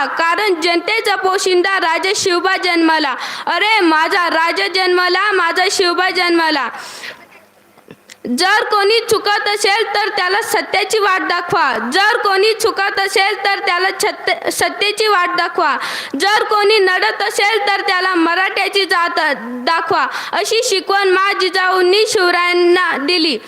झाला कारण जनतेचा पोशिंदा राजा शिवबा जन्माला. अरे माझा राजा जन्माला माझा शिवबा जन्माला. जर कोणी चुकत असेल तर त्याला सत्याची वाट दाखवा. जर कोणी चुकत असेल तर त्याला सत्तेची वाट दाखवा. जर कोणी नडत असेल तर त्याला मराठ्याची जात दाखवा. अशी शिकवण मा जिजाऊंनी शिवरायांना दिली.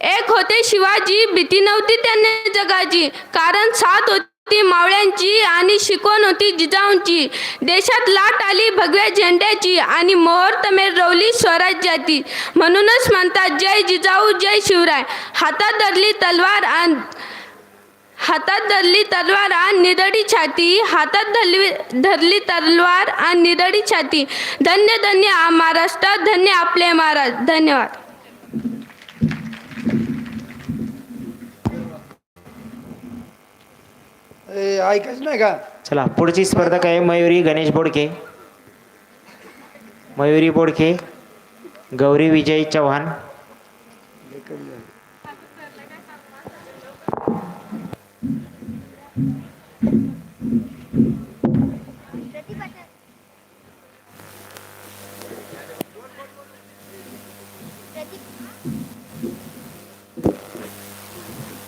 एक होते शिवाजी भीती नव्हती त्यांनी जगाची. कारण सात होती मावळ्यांची आणि शिकवण होती जिजाऊंची. देशात लाट आली भगव्या झेंड्याची आणि मुहूर्तमेर रवली स्वराज्याची. म्हणूनच म्हणतात जय जिजाऊ जय शिवराय. हातात धरली तलवार आणि हातात धरली तलवार आणि निदडी छाती. हातात धरली धरली तलवार आणि निदडी छाती. धन्य धन्य महाराष्ट्र धन्य आपले महाराज. धन्यवाद. ऐकायचं नाही का? चला पुढची स्पर्धक आहे मयुरी गणेश बोडके. मयुरी बोडके गौरी विजय चव्हाण.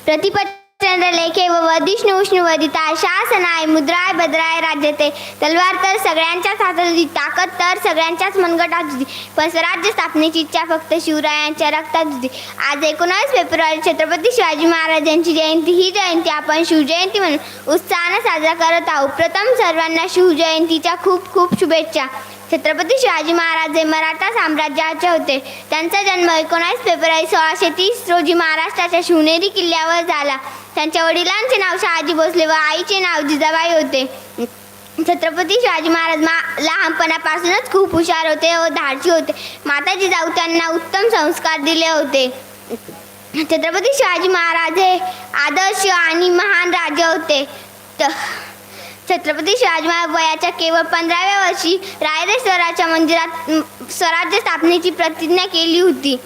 प्रतिपत्र लेखे व वधिष्णू उष्णुवदिता शासनाय मुद्राय बद्राय राज्यते. तलवार तर सगळ्यांच्याच हातात होती ताकद तर सगळ्यांच्याच मनगटात होती. पण स्वराज्य स्थापनेची इच्छा फक्त शिवरायांच्या रक्तात होती. आज एकोणावीस फेब्रुवारी छत्रपती शिवाजी महाराज यांची जयंती ही जयंती आपण शिवजयंती म्हणून उत्साहानं साजरा करत आहोत. प्रथम सर्वांना शिवजयंतीच्या खूप खूप शुभेच्छा. छत्रपती शिवाजी महाराज हे मराठा साम्राज्याचे होते. त्यांचा जन्म एकोणास फेब्रुवारी सोळाशे तीस रोजी महाराष्ट्राच्या शिवनेरी किल्ल्यावर झाला. त्यांच्या वडिलांचे नाव शहाजी भोसले व आईचे नाव जिजाबाई होते. छत्रपती शिवाजी महाराज मा लहानपणापासूनच खूप हुशार होते व धाडसी होते. माता जिजाऊ त्यांना उत्तम संस्कार दिले होते. छत्रपती शिवाजी महाराज हे आदर्श आणि महान राजे होते. त- छत्रपती शिवाजी महाराज वयाच्या केवळ पंधराव्या वर्षी रायरेश्वराच्या मंदिरात स्वराज्य स्थापनेची प्रतिज्ञा केली होती.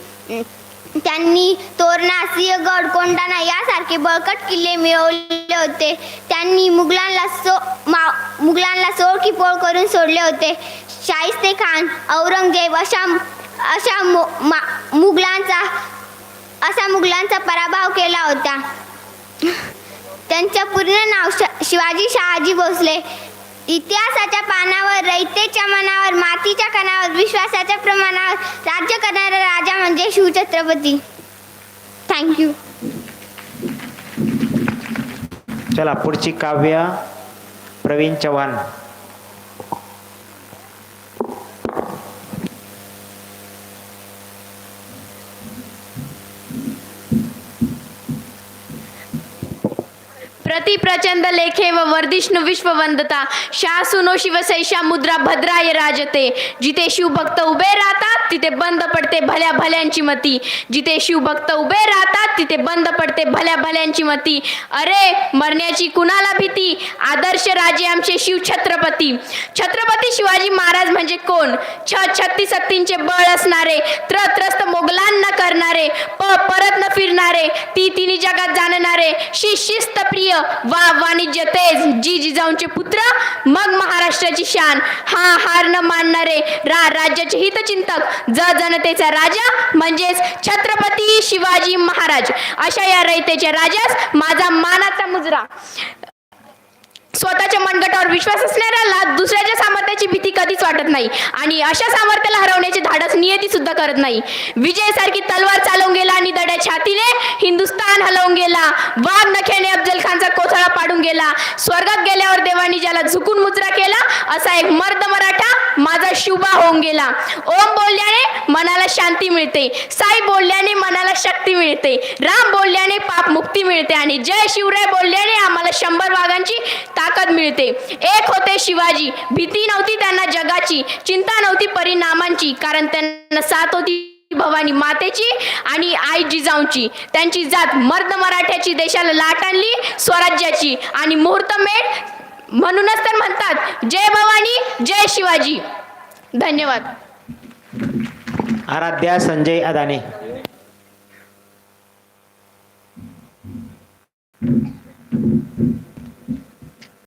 त्यांनी तोरणा सिंहगड कोंडाणा यासारखे बळकट किल्ले मिळवले होते. त्यांनी मुघलांना सो मा मुघलांना सोळकीपोळ करून सोडले होते. शाहिस्ते खान औरंगजेब अशा अशा मु- मुघलांचा असा मुघलांचा पराभव केला होता. त्यांचं पूर्ण नाव श- शिवाजी शहाजी भोसले. इतिहासाच्या पानावर रयतेच्या मनावर मातीच्या कणावर विश्वासाच्या प्रमाणावर राज्य करणारा राजा म्हणजे शिवछत्रपती. थँक्यू चला पुढची काव्य प्रवीण चव्हाण. प्रति प्रचंड लेखे व वर्धिष्णु विश्व वंदता शाह सुनो शिवसैषा मुद्रा भद्राय राजते जिथे शिवभक्त उभे राहतात तिथे बंद पडते भल्या भल्यांची मती जिथे शिवभक्त उभे राहतात तिथे बंद पडते भल्या भल्यांची मती अरे मरण्याची कुणाला भीती आदर्श राजे आमचे शिव छत्रपती छत्रपती शिवाजी महाराज म्हणजे कोण छ छत्तीस हत्तींचे बळ असणारे त्र त्रस्त मोगलांना करणारे प परत न फिरणारे ती तिन्ही जगात जाणणारे शि शिस्त प्रिय वा वाणिज्य तेज जी जिजाऊंचे पुत्र मग महाराष्ट्राची शान. हा हार न मानणारे रा राज्याचे हितचिंतक ज जनतेचा राजा म्हणजेच छत्रपती शिवाजी महाराज. अशा या रयतेच्या राजास माझा मानाचा मुजरा. स्वतःच्या मनगटावर विश्वास असणाऱ्याला दुसऱ्याच्या सामर्थ्याची भीती कधीच वाटत नाही आणि अशा सामर्थ्याला हरवण्याचे धाडस नियती सुद्धा करत नाही. विजय सारखी तलवार चालवून गेला आणि दड्या छातीने हिंदुस्थान हलवून गेला. वाघ नख्याने अफजल खानचा केला. स्वर्गात गेल्यावर देवानी ज्याला झुकून मुजरा केला असा एक मर्द मराठा माझा शुभा होऊन गेला. ओम बोलल्याने मनाला शांती मिळते. साई बोलल्याने मनाला शक्ती मिळते. राम बोलल्याने पाप मुक्ती मिळते. आणि जय शिवराय बोलल्याने आम्हाला शंभर वाघांची ताकद मिळते. एक होते शिवाजी. भीती नव्हती त्यांना जगाची. चिंता नव्हती परिणामांची. कारण त्यांना साथ होती. भवानी मातेची आणि आई जिजाऊंची. त्यांची जात मर्द मराठ्याची देशाला लाट आणली स्वराज्याची. आणि मुहूर्तमेढ म्हणूनच तर म्हणतात जय भवानी जय शिवाजी. धन्यवाद. आराध्या संजय अदाने.